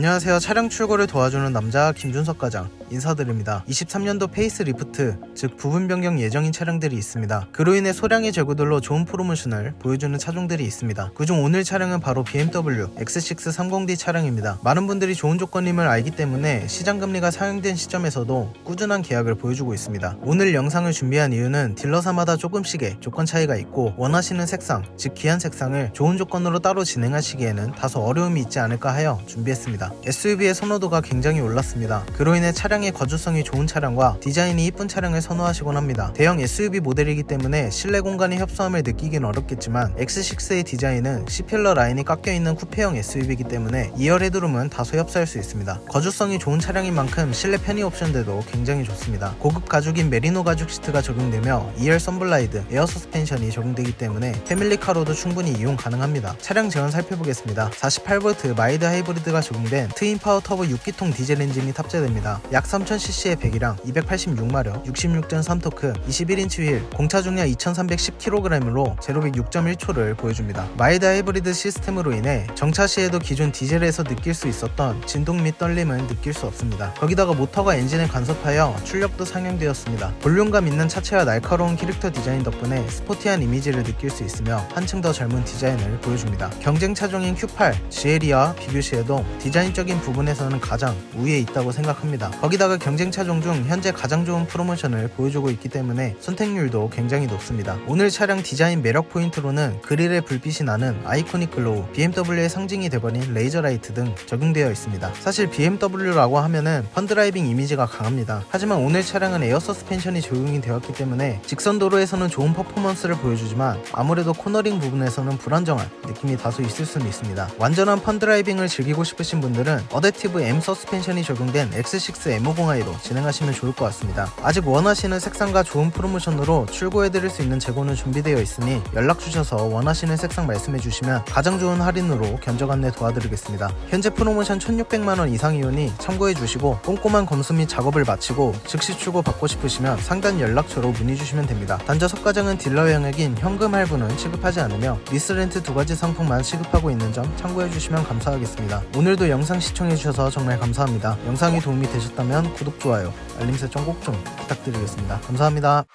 안녕하세요. 차량 출고를 도와주는 남자 김준석 과장 인사드립니다. 23년도 페이스 리프트, 즉 부분 변경 예정인 차량들이 있습니다. 그로 인해 소량의 재고들로 좋은 프로모션을 보여주는 차종들이 있습니다. 그중 오늘 차량은 바로 BMW X6 30D 차량입니다. 많은 분들이 좋은 조건임을 알기 때문에 시장 금리가 상향된 시점에서도 꾸준한 계약을 보여주고 있습니다. 오늘 영상을 준비한 이유는 딜러사마다 조금씩의 조건 차이가 있고 원하시는 색상, 즉 귀한 색상을 좋은 조건으로 따로 진행하시기에는 다소 어려움이 있지 않을까 하여 준비했습니다. SUV의 선호도가 굉장히 올랐습니다. 그로 인해 차량의 거주성이 좋은 차량과 디자인이 이쁜 차량을 선호하시곤 합니다. 대형 SUV 모델이기 때문에 실내 공간의 협소함을 느끼긴 어렵겠지만 X6의 디자인은 C필러 라인이 깎여 있는 쿠페형 SUV이기 때문에 2열 헤드룸은 다소 협소할 수 있습니다. 거주성이 좋은 차량인 만큼 실내 편의 옵션들도 굉장히 좋습니다. 고급 가죽인 메리노 가죽 시트가 적용되며 2열 썬블라이드, 에어 서스펜션이 적용되기 때문에 패밀리카로도 충분히 이용 가능합니다. 차량 제원 살펴보겠습니다. 48V 마이드 하이브리드가 적용된 트윈 파워 터보 6기통 디젤 엔진이 탑재됩니다. 약 3000cc의 배기량, 286마력, 66.3토크, 21인치 휠, 공차 중량 2310kg으로 제로백 6.1초를 보여줍니다. 마이드 하이브리드 시스템으로 인해 정차 시에도 기존 디젤에서 느낄 수 있었던 진동 및 떨림은 느낄 수 없습니다. 거기다가 모터가 엔진에 간섭하여 출력도 상향되었습니다. 볼륨감 있는 차체와 날카로운 캐릭터 디자인 덕분에 스포티한 이미지를 느낄 수 있으며 한층 더 젊은 디자인을 보여줍니다. 경쟁 차종인 Q8, GLE와 비교 시에도 디자인 적인 부분에서는 가장 우위에 있다고 생각합니다. 거기다가 경쟁 차 종 중 현재 가장 좋은 프로모션을 보여주고 있기 때문에 선택률도 굉장히 높습니다. 오늘 차량 디자인 매력 포인트로는 그릴에 불빛이 나는 아이코닉 글로우, BMW의 상징이 돼버린 레이저 라이트 등 적용되어 있습니다. 사실 BMW라고 하면은 펀드라이빙 이미지가 강합니다. 하지만 오늘 차량은 에어 서스펜션이 적용이 되었기 때문에 직선 도로에서는 좋은 퍼포먼스를 보여주지만 아무래도 코너링 부분에서는 불안정한 느낌이 다소 있을 수는 있습니다. 완전한 펀드라이빙을 즐기고 싶으신 분 들은 어댑티브 M 서스펜션이 적용된 X6 M50i로 진행하시면 좋을 것 같습니다. 아직 원하시는 색상과 좋은 프로모션으로 출고해드릴 수 있는 재고는 준비되어 있으니 연락 주셔서 원하시는 색상 말씀해 주시면 가장 좋은 할인으로 견적 안내 도와드리겠습니다. 현재 프로모션 1600만원 이상이오니 참고해 주시고 꼼꼼한 검수 및 작업을 마치고 즉시 출고 받고 싶으시면 상단 연락처로 문의 주시면 됩니다. 단저 석가장은 딜러 영역인 현금 할부는 취급하지 않으며 리스렌트 두 가지 상품만 취급하고 있는 점 참고해 주시면 감사하겠습니다. 오늘도 영상 시청해 주셔서 정말 감사합니다. 영상이 도움이 되셨다면 구독, 좋아요, 알림 설정 꼭 좀 부탁드리겠습니다. 감사합니다.